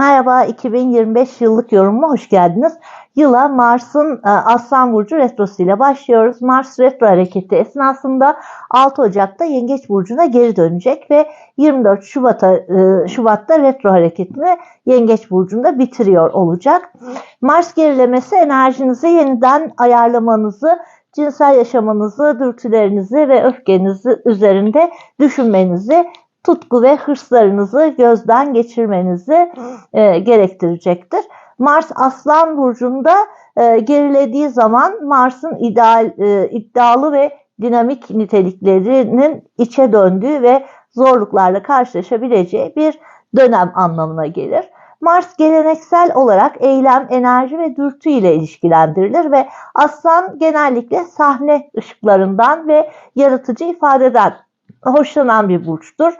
Merhaba 2025 yıllık yorumuma hoş geldiniz. Yıla Mars'ın e, Aslan Burcu retrosu ile başlıyoruz. Mars retro hareketi esnasında 6 Ocak'ta Yengeç Burcu'na geri dönecek ve 24 Şubat'a, e, Şubat'ta retro hareketini Yengeç Burcu'nda bitiriyor olacak. Mars gerilemesi enerjinizi yeniden ayarlamanızı, cinsel yaşamınızı, dürtülerinizi ve öfkenizi üzerinde düşünmenizi tutku ve hırslarınızı gözden geçirmenizi e, gerektirecektir. Mars Aslan Burcu'nda e, gerilediği zaman Mars'ın ideal, e, iddialı ve dinamik niteliklerinin içe döndüğü ve zorluklarla karşılaşabileceği bir dönem anlamına gelir. Mars geleneksel olarak eylem, enerji ve dürtü ile ilişkilendirilir ve aslan genellikle sahne ışıklarından ve yaratıcı ifadeden hoşlanan bir burçtur.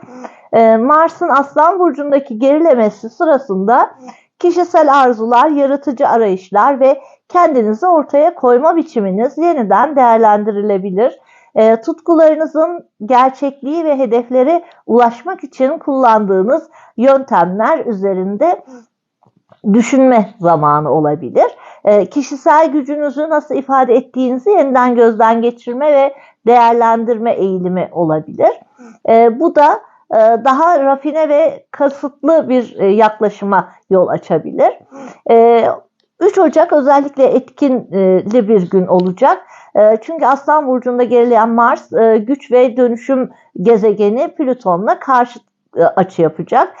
Ee, Mars'ın Aslan Burcu'ndaki gerilemesi sırasında kişisel arzular, yaratıcı arayışlar ve kendinizi ortaya koyma biçiminiz yeniden değerlendirilebilir. E, tutkularınızın gerçekliği ve hedeflere ulaşmak için kullandığınız yöntemler üzerinde düşünme zamanı olabilir. E, kişisel gücünüzü nasıl ifade ettiğinizi yeniden gözden geçirme ve değerlendirme eğilimi olabilir. E, bu da e, daha rafine ve kasıtlı bir e, yaklaşıma yol açabilir. E, 3 Ocak özellikle etkinli bir gün olacak. E, çünkü Aslan Burcu'nda gerileyen Mars e, güç ve dönüşüm gezegeni Plüton'la karşıt e, açı yapacak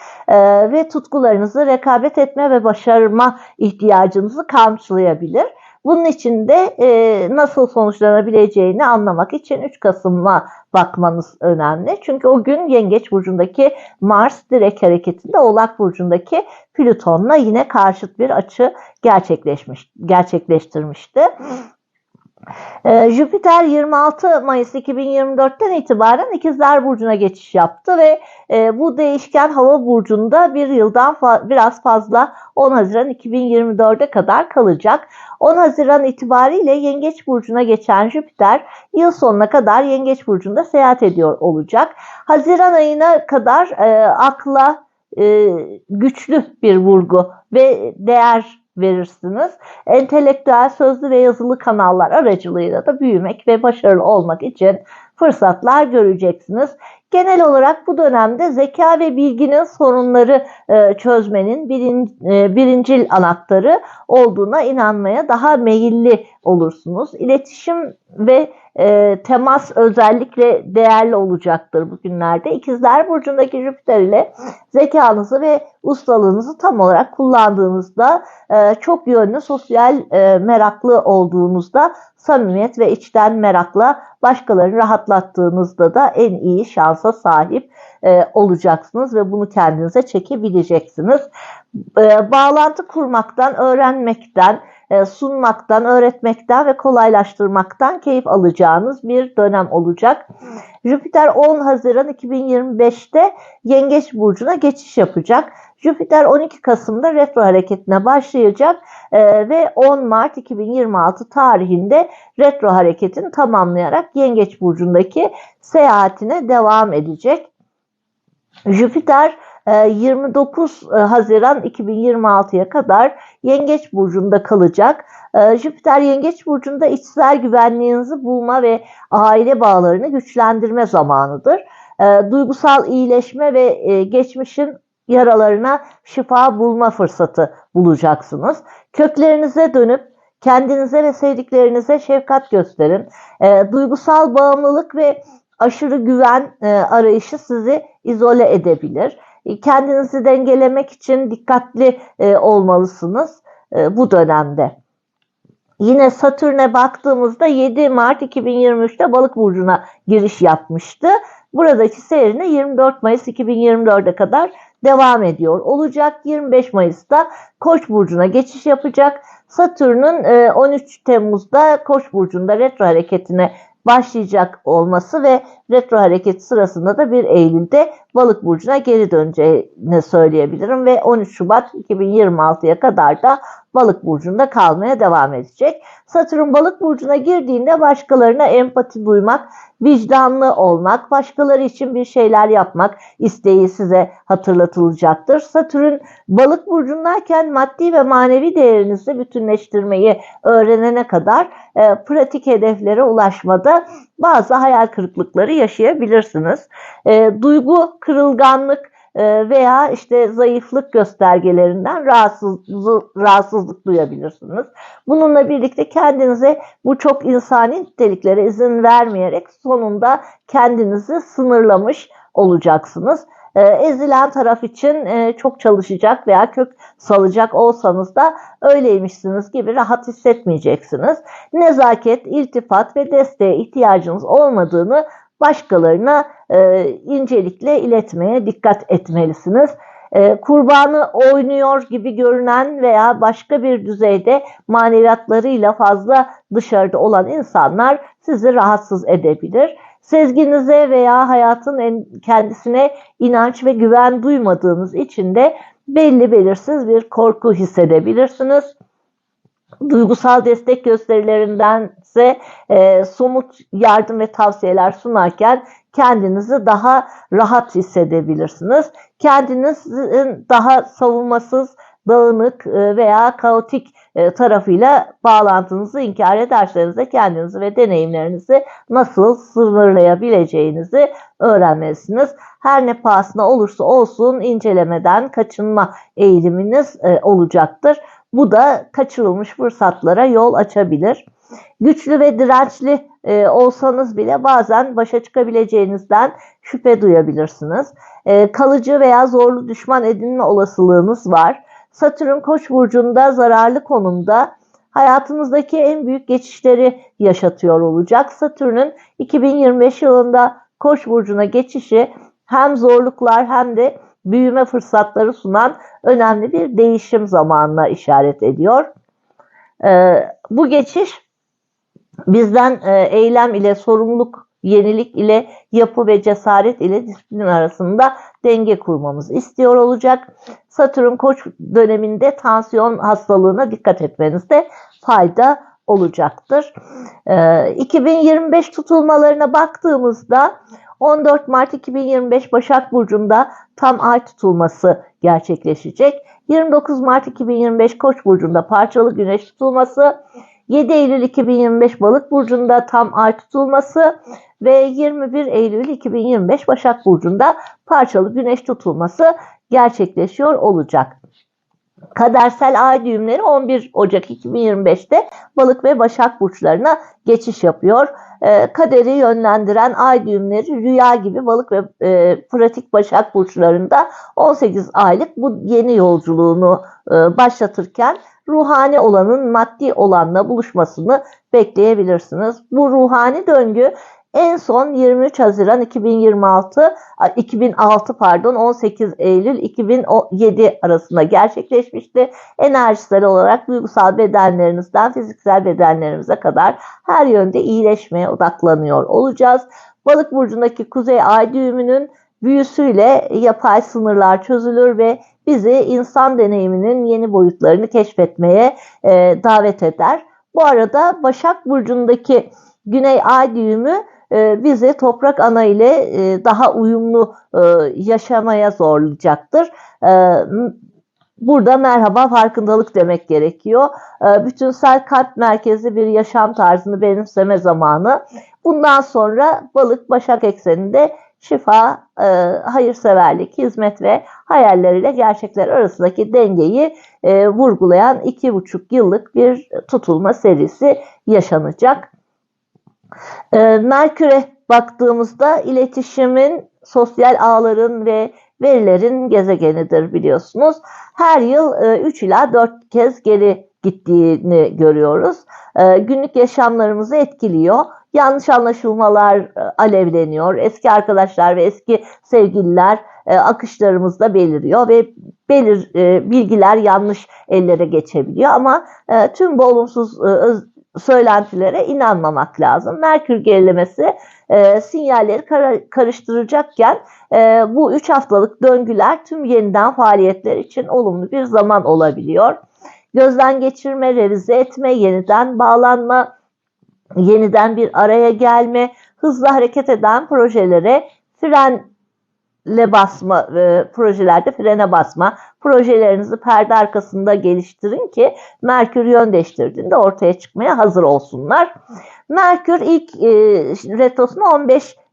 ve tutkularınızı rekabet etme ve başarma ihtiyacınızı karşılayabilir. Bunun için de e, nasıl sonuçlanabileceğini anlamak için 3 Kasım'a bakmanız önemli. Çünkü o gün Yengeç Burcu'ndaki Mars direkt hareketinde Oğlak Burcu'ndaki Plüton'la yine karşıt bir açı gerçekleşmiş, gerçekleştirmişti. Ee, Jüpiter 26 Mayıs 2024'ten itibaren İkizler Burcu'na geçiş yaptı ve e, bu değişken hava burcunda bir yıldan fa biraz fazla 10 Haziran 2024'e kadar kalacak. 10 Haziran itibariyle Yengeç Burcu'na geçen Jüpiter yıl sonuna kadar Yengeç Burcu'nda seyahat ediyor olacak. Haziran ayına kadar e, akla e, güçlü bir vurgu ve değer verirsiniz. Entelektüel, sözlü ve yazılı kanallar aracılığıyla da büyümek ve başarılı olmak için fırsatlar göreceksiniz. Genel olarak bu dönemde zeka ve bilginin sorunları e, çözmenin e, birincil anahtarı olduğuna inanmaya daha meyilli olursunuz. İletişim ve e, temas özellikle değerli olacaktır bugünlerde. İkizler Burcu'ndaki Jüpiter ile zekanızı ve ustalığınızı tam olarak kullandığınızda çok yönlü sosyal meraklı olduğunuzda samimiyet ve içten merakla başkalarını rahatlattığınızda da en iyi şansa sahip e, olacaksınız ve bunu kendinize çekebileceksiniz. E, bağlantı kurmaktan, öğrenmekten, e, sunmaktan, öğretmekten ve kolaylaştırmaktan keyif alacağınız bir dönem olacak. Jüpiter 10 Haziran 2025'te Yengeç Burcu'na geçiş yapacak. Jüpiter 12 Kasım'da retro hareketine başlayacak e, ve 10 Mart 2026 tarihinde retro hareketini tamamlayarak Yengeç Burcu'ndaki seyahatine devam edecek. Jüpiter 29 e, Haziran 2026'ya kadar Yengeç Burcu'nda kalacak. E, Jüpiter Yengeç Burcu'nda içsel güvenliğinizi bulma ve aile bağlarını güçlendirme zamanıdır. E, duygusal iyileşme ve geçmişin yaralarına şifa bulma fırsatı bulacaksınız. Köklerinize dönüp kendinize ve sevdiklerinize şefkat gösterin. duygusal bağımlılık ve aşırı güven arayışı sizi izole edebilir. E, kendinizi dengelemek için dikkatli e, olmalısınız e, bu dönemde. Yine Satürn'e baktığımızda 7 Mart 2023'te Balık burcuna giriş yapmıştı. Buradaki seyrine 24 Mayıs 2024'e kadar devam ediyor. Olacak 25 Mayıs'ta Koç burcuna geçiş yapacak. Satürn'ün 13 Temmuz'da Koç burcunda retro hareketine başlayacak olması ve retro hareket sırasında da bir Eylül'de balık burcuna geri döneceğini söyleyebilirim ve 13 Şubat 2026'ya kadar da balık burcunda kalmaya devam edecek. Satürn balık burcuna girdiğinde başkalarına empati duymak, vicdanlı olmak, başkaları için bir şeyler yapmak isteği size hatırlatılacaktır. Satürn balık burcundayken maddi ve manevi değerinizi bütünleştirmeyi öğrenene kadar e, pratik hedeflere ulaşmada bazı hayal kırıklıkları yaşayabilirsiniz. E, duygu kırılganlık e, veya işte zayıflık göstergelerinden rahatsız, rahatsızlık duyabilirsiniz. Bununla birlikte kendinize bu çok insani niteliklere izin vermeyerek sonunda kendinizi sınırlamış olacaksınız. E, ezilen taraf için e, çok çalışacak veya kök salacak olsanız da öyleymişsiniz gibi rahat hissetmeyeceksiniz. Nezaket, iltifat ve desteğe ihtiyacınız olmadığını başkalarına e, incelikle iletmeye dikkat etmelisiniz. E, kurbanı oynuyor gibi görünen veya başka bir düzeyde maneviyatlarıyla fazla dışarıda olan insanlar sizi rahatsız edebilir. Sezginize veya hayatın kendisine inanç ve güven duymadığınız için de belli belirsiz bir korku hissedebilirsiniz duygusal destek gösterilerindense e, somut yardım ve tavsiyeler sunarken kendinizi daha rahat hissedebilirsiniz. Kendinizin daha savunmasız, dağınık e, veya kaotik e, tarafıyla bağlantınızı inkar ederseniz de kendinizi ve deneyimlerinizi nasıl sınırlayabileceğinizi öğrenmelisiniz. Her ne pahasına olursa olsun incelemeden kaçınma eğiliminiz e, olacaktır. Bu da kaçırılmış fırsatlara yol açabilir. Güçlü ve dirençli e, olsanız bile bazen başa çıkabileceğinizden şüphe duyabilirsiniz. E, kalıcı veya zorlu düşman edinme olasılığınız var. Satürn Koç burcunda zararlı konumda hayatınızdaki en büyük geçişleri yaşatıyor olacak. Satürn'ün 2025 yılında Koç burcuna geçişi hem zorluklar hem de büyüme fırsatları sunan önemli bir değişim zamanına işaret ediyor. Ee, bu geçiş bizden e, eylem ile sorumluluk, yenilik ile yapı ve cesaret ile disiplin arasında denge kurmamız istiyor olacak. Satürn koç döneminde tansiyon hastalığına dikkat etmenizde fayda olacaktır. Ee, 2025 tutulmalarına baktığımızda 14 Mart 2025 Başak Burcu'nda tam ay tutulması gerçekleşecek. 29 Mart 2025 Koç burcunda parçalı güneş tutulması, 7 Eylül 2025 Balık burcunda tam ay tutulması ve 21 Eylül 2025 Başak burcunda parçalı güneş tutulması gerçekleşiyor olacak. Kadersel ay düğümleri 11 Ocak 2025'te Balık ve Başak burçlarına geçiş yapıyor. E, kaderi yönlendiren ay düğümleri rüya gibi Balık ve e, pratik Başak burçlarında 18 aylık bu yeni yolculuğunu e, başlatırken ruhani olanın maddi olanla buluşmasını bekleyebilirsiniz. Bu ruhani döngü en son 23 Haziran 2026 2006 pardon 18 Eylül 2007 arasında gerçekleşmişti. Enerjisel olarak duygusal bedenlerinizden fiziksel bedenlerimize kadar her yönde iyileşmeye odaklanıyor olacağız. Balık burcundaki kuzey ay düğümünün büyüsüyle yapay sınırlar çözülür ve bizi insan deneyiminin yeni boyutlarını keşfetmeye e, davet eder. Bu arada Başak Burcu'ndaki Güney Ay düğümü e, bizi toprak ana ile e, daha uyumlu e, yaşamaya zorlayacaktır. Burada merhaba farkındalık demek gerekiyor. Bütünsel kalp merkezi bir yaşam tarzını benimseme zamanı. Bundan sonra balık başak ekseninde şifa, hayırseverlik, hizmet ve hayalleriyle gerçekler arasındaki dengeyi vurgulayan iki buçuk yıllık bir tutulma serisi yaşanacak. E, Merkür'e baktığımızda iletişimin, sosyal ağların ve verilerin gezegenidir biliyorsunuz. Her yıl e, 3 ila 4 kez geri gittiğini görüyoruz. E, günlük yaşamlarımızı etkiliyor. Yanlış anlaşılmalar e, alevleniyor. Eski arkadaşlar ve eski sevgililer e, akışlarımızda beliriyor ve belir e, bilgiler yanlış ellere geçebiliyor ama tüm bu olumsuz söylentilere inanmamak lazım. Merkür gerilemesi sinyalleri karıştıracakken bu 3 haftalık döngüler tüm yeniden faaliyetler için olumlu bir zaman olabiliyor. Gözden geçirme, revize etme, yeniden bağlanma, yeniden bir araya gelme, hızlı hareket eden projelere frenle basma, e, projelerde frene basma, projelerinizi perde arkasında geliştirin ki Merkür yön değiştirdiğinde ortaya çıkmaya hazır olsunlar. Merkür ilk e, retrosunu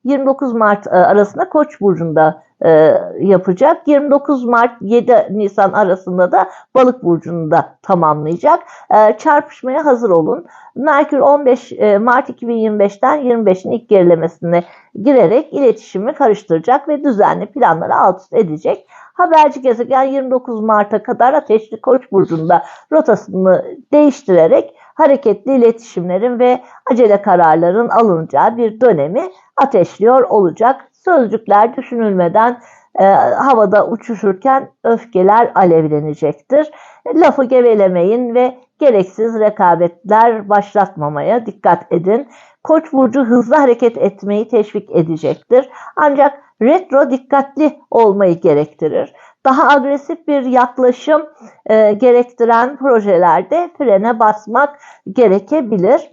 15-29 Mart e, arasında Koç burcunda e, yapacak. 29 Mart 7 Nisan arasında da Balık burcunda tamamlayacak. E, çarpışmaya hazır olun. Merkür 15 e, Mart 2025'ten 25'in ilk gerilemesine girerek iletişimi karıştıracak ve düzenli planları alt üst edecek. Haberci gezegen 29 Mart'a kadar Ateşli Koç burcunda rotasını değiştirerek hareketli iletişimlerin ve acele kararların alınacağı bir dönemi ateşliyor olacak. Sözcükler düşünülmeden e, havada uçuşurken öfkeler alevlenecektir. Lafı gevelemeyin ve gereksiz rekabetler başlatmamaya dikkat edin. Koç burcu hızlı hareket etmeyi teşvik edecektir. Ancak retro dikkatli olmayı gerektirir. Daha agresif bir yaklaşım e, gerektiren projelerde frene basmak gerekebilir.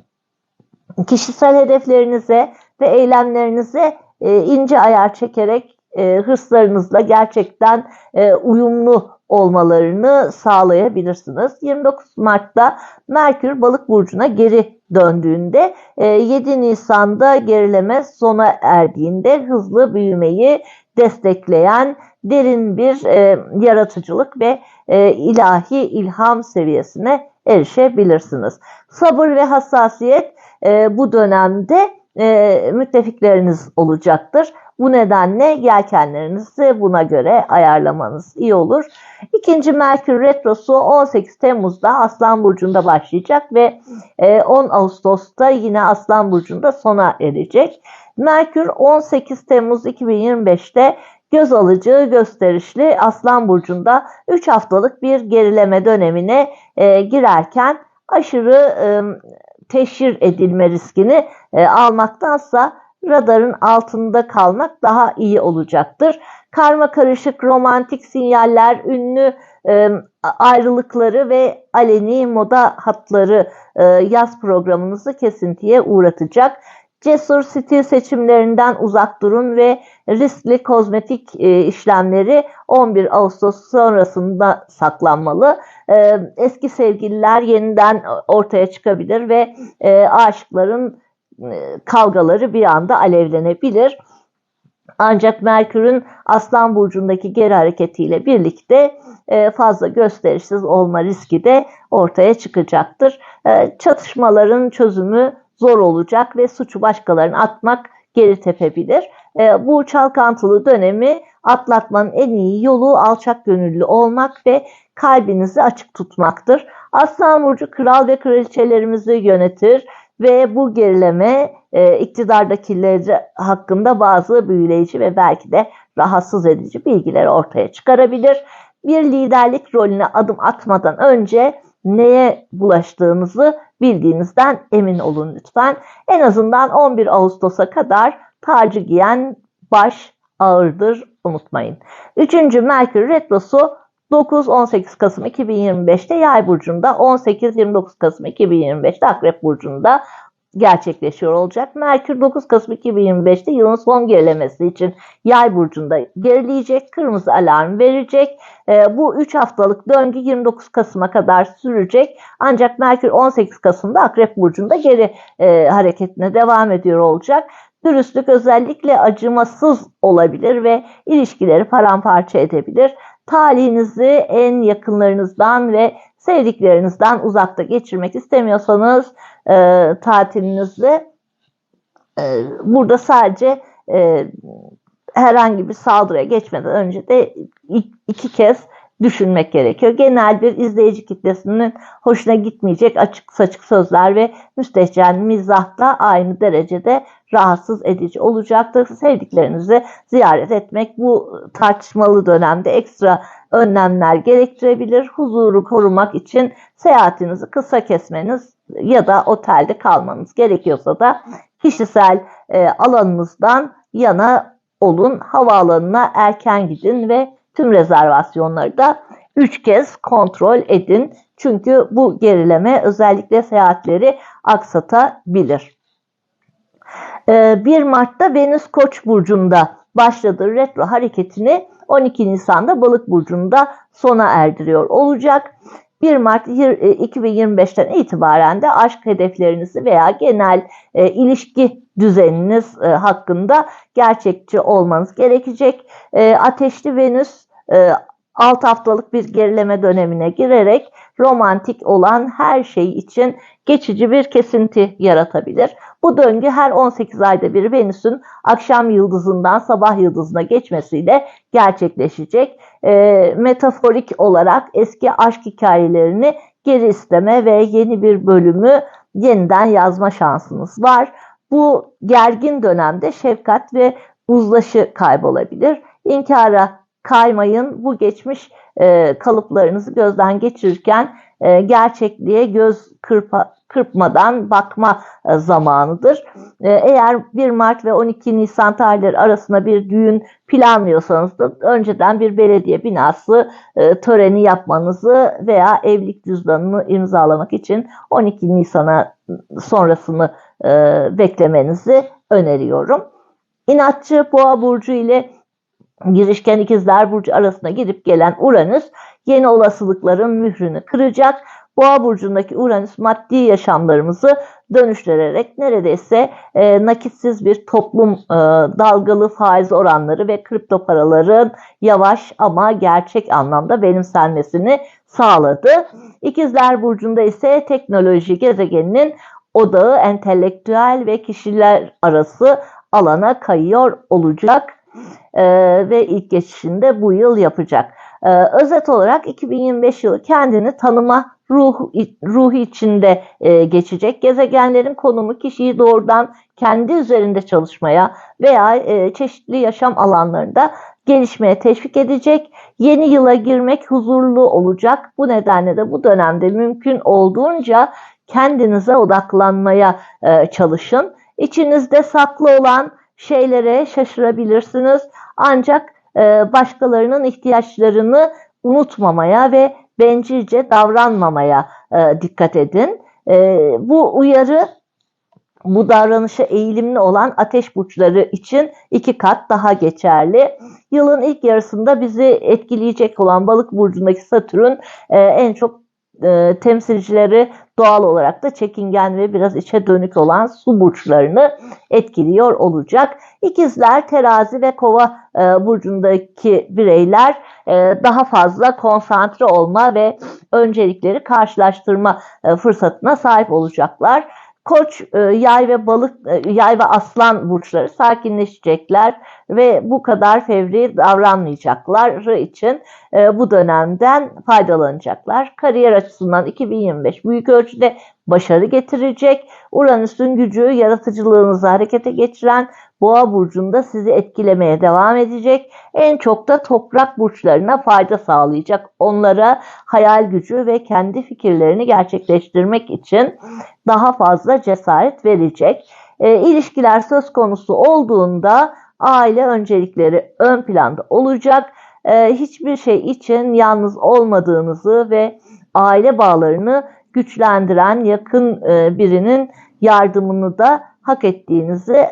Kişisel hedeflerinize ve eylemlerinize e, ince ayar çekerek e, hırslarınızla gerçekten e, uyumlu olmalarını sağlayabilirsiniz. 29 Mart'ta Merkür Balık burcuna geri döndüğünde 7 Nisan'da gerileme sona erdiğinde hızlı büyümeyi destekleyen derin bir e, yaratıcılık ve e, ilahi ilham seviyesine erişebilirsiniz. Sabır ve hassasiyet e, bu dönemde e, müttefikleriniz olacaktır. Bu nedenle yelkenlerinizi buna göre ayarlamanız iyi olur. İkinci Merkür Retrosu 18 Temmuz'da Aslan Burcu'nda başlayacak ve 10 Ağustos'ta yine Aslan Burcu'nda sona erecek. Merkür 18 Temmuz 2025'te göz alıcı gösterişli Aslan Burcu'nda 3 haftalık bir gerileme dönemine e, girerken aşırı e, teşhir edilme riskini e, almaktansa radarın altında kalmak daha iyi olacaktır. Karma karışık romantik sinyaller, ünlü e, ayrılıkları ve aleni moda hatları e, yaz programınızı kesintiye uğratacak. Cesur stil seçimlerinden uzak durun ve riskli kozmetik e, işlemleri 11 Ağustos sonrasında saklanmalı. E, eski sevgililer yeniden ortaya çıkabilir ve e, aşıkların kavgaları bir anda alevlenebilir. Ancak Merkür'ün Aslan Burcu'ndaki geri hareketiyle birlikte e, fazla gösterişsiz olma riski de ortaya çıkacaktır. E, çatışmaların çözümü zor olacak ve suçu başkalarına atmak geri tepebilir. E, bu çalkantılı dönemi atlatmanın en iyi yolu alçak gönüllü olmak ve kalbinizi açık tutmaktır. Aslan Burcu kral ve kraliçelerimizi yönetir ve bu gerileme e, iktidardakileri hakkında bazı büyüleyici ve belki de rahatsız edici bilgileri ortaya çıkarabilir. Bir liderlik rolüne adım atmadan önce neye bulaştığınızı bildiğinizden emin olun lütfen. En azından 11 Ağustos'a kadar tacı giyen baş ağırdır unutmayın. Üçüncü Merkür Retrosu 9-18 Kasım 2025'te Yay burcunda, 18-29 Kasım 2025'te Akrep burcunda gerçekleşiyor olacak. Merkür 9 Kasım 2025'te yılın son gerilemesi için Yay burcunda gerileyecek, kırmızı alarm verecek. E, bu 3 haftalık döngü 29 Kasım'a kadar sürecek. Ancak Merkür 18 Kasım'da Akrep burcunda geri e, hareketine devam ediyor olacak. Dürüstlük özellikle acımasız olabilir ve ilişkileri paramparça edebilir. Talihinizi en yakınlarınızdan ve sevdiklerinizden uzakta geçirmek istemiyorsanız e, tatilinizi e, burada sadece e, herhangi bir saldırıya geçmeden önce de iki kez düşünmek gerekiyor. Genel bir izleyici kitlesinin hoşuna gitmeyecek açık saçık sözler ve müstehcen mizahla aynı derecede rahatsız edici olacaktır. Sevdiklerinizi ziyaret etmek bu tartışmalı dönemde ekstra önlemler gerektirebilir. Huzuru korumak için seyahatinizi kısa kesmeniz ya da otelde kalmanız gerekiyorsa da kişisel e, alanınızdan yana olun. Havaalanına erken gidin ve tüm rezervasyonları da 3 kez kontrol edin. Çünkü bu gerileme özellikle seyahatleri aksatabilir. 1 Mart'ta Venüs Koç burcunda başladığı retro hareketini 12 Nisan'da Balık burcunda sona erdiriyor olacak. 1 Mart 2025'ten e, itibaren de aşk hedeflerinizi veya genel e, ilişki düzeniniz e, hakkında gerçekçi olmanız gerekecek. E, ateşli Venüs e, 6 haftalık bir gerileme dönemine girerek romantik olan her şey için geçici bir kesinti yaratabilir. Bu döngü her 18 ayda bir Venüs'ün akşam yıldızından sabah yıldızına geçmesiyle gerçekleşecek. E, metaforik olarak eski aşk hikayelerini geri isteme ve yeni bir bölümü yeniden yazma şansınız var. Bu gergin dönemde şefkat ve uzlaşı kaybolabilir. İnkara kaymayın. Bu geçmiş e, kalıplarınızı gözden geçirirken e, gerçekliğe göz kırpa, kırpmadan bakma e, zamanıdır. E, eğer 1 Mart ve 12 Nisan tarihleri arasında bir düğün planlıyorsanız da önceden bir belediye binası e, töreni yapmanızı veya evlilik cüzdanını imzalamak için 12 Nisan'a sonrasını e, beklemenizi öneriyorum. İnatçı Boğa burcu ile girişken ikizler burcu arasında gidip gelen Uranüs yeni olasılıkların mührünü kıracak. Boğa burcundaki Uranüs maddi yaşamlarımızı dönüştürerek neredeyse e, nakitsiz bir toplum e, dalgalı faiz oranları ve kripto paraların yavaş ama gerçek anlamda benimsenmesini sağladı. İkizler burcunda ise teknoloji gezegeninin odağı entelektüel ve kişiler arası alana kayıyor olacak e, ve ilk geçişinde bu yıl yapacak. E, özet olarak 2025 yılı kendini tanıma ruh, ruhu içinde e, geçecek. Gezegenlerin konumu kişiyi doğrudan kendi üzerinde çalışmaya veya e, çeşitli yaşam alanlarında gelişmeye teşvik edecek. Yeni yıla girmek huzurlu olacak. Bu nedenle de bu dönemde mümkün olduğunca kendinize odaklanmaya e, çalışın. İçinizde saklı olan şeylere şaşırabilirsiniz. Ancak başkalarının ihtiyaçlarını unutmamaya ve bencilce davranmamaya e, dikkat edin. E, bu uyarı bu davranışa eğilimli olan ateş burçları için iki kat daha geçerli. Yılın ilk yarısında bizi etkileyecek olan balık burcundaki Satürn e, en çok e, temsilcileri doğal olarak da çekingen ve biraz içe dönük olan su burçlarını etkiliyor olacak. İkizler, terazi ve kova e, burcundaki bireyler e, daha fazla konsantre olma ve öncelikleri karşılaştırma e, fırsatına sahip olacaklar. Koç, e, yay ve balık, e, yay ve aslan burçları sakinleşecekler ve bu kadar fevri davranmayacaklar için e, bu dönemden faydalanacaklar. Kariyer açısından 2025 büyük ölçüde başarı getirecek. Uranüs'ün gücü yaratıcılığınızı harekete geçiren Boğa burcunda sizi etkilemeye devam edecek. En çok da toprak burçlarına fayda sağlayacak. Onlara hayal gücü ve kendi fikirlerini gerçekleştirmek için daha fazla cesaret verecek. E, ilişkiler söz konusu olduğunda aile öncelikleri ön planda olacak. E, hiçbir şey için yalnız olmadığınızı ve aile bağlarını güçlendiren yakın e, birinin yardımını da hak ettiğinizi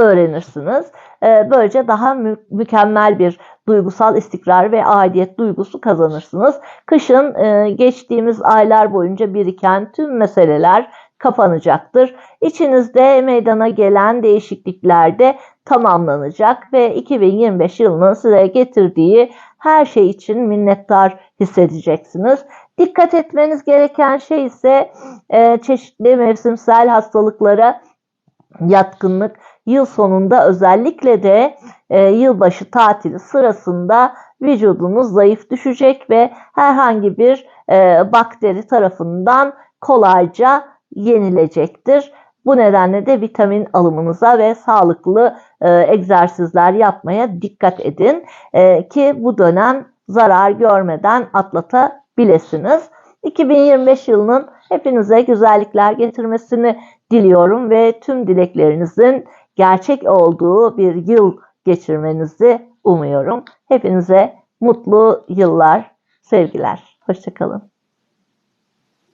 öğrenirsiniz. Ee, böylece daha mü mükemmel bir duygusal istikrar ve aidiyet duygusu kazanırsınız. Kışın e, geçtiğimiz aylar boyunca biriken tüm meseleler kapanacaktır. İçinizde meydana gelen değişiklikler de tamamlanacak ve 2025 yılının size getirdiği her şey için minnettar hissedeceksiniz. Dikkat etmeniz gereken şey ise e, çeşitli mevsimsel hastalıklara yatkınlık yıl sonunda özellikle de e, yılbaşı tatili sırasında vücudunuz zayıf düşecek ve herhangi bir e, bakteri tarafından kolayca yenilecektir. Bu nedenle de vitamin alımınıza ve sağlıklı e, egzersizler yapmaya dikkat edin e, ki bu dönem zarar görmeden atlatabilirsiniz. 2025 yılının hepinize güzellikler getirmesini diliyorum ve tüm dileklerinizin gerçek olduğu bir yıl geçirmenizi umuyorum. Hepinize mutlu yıllar, sevgiler. Hoşçakalın.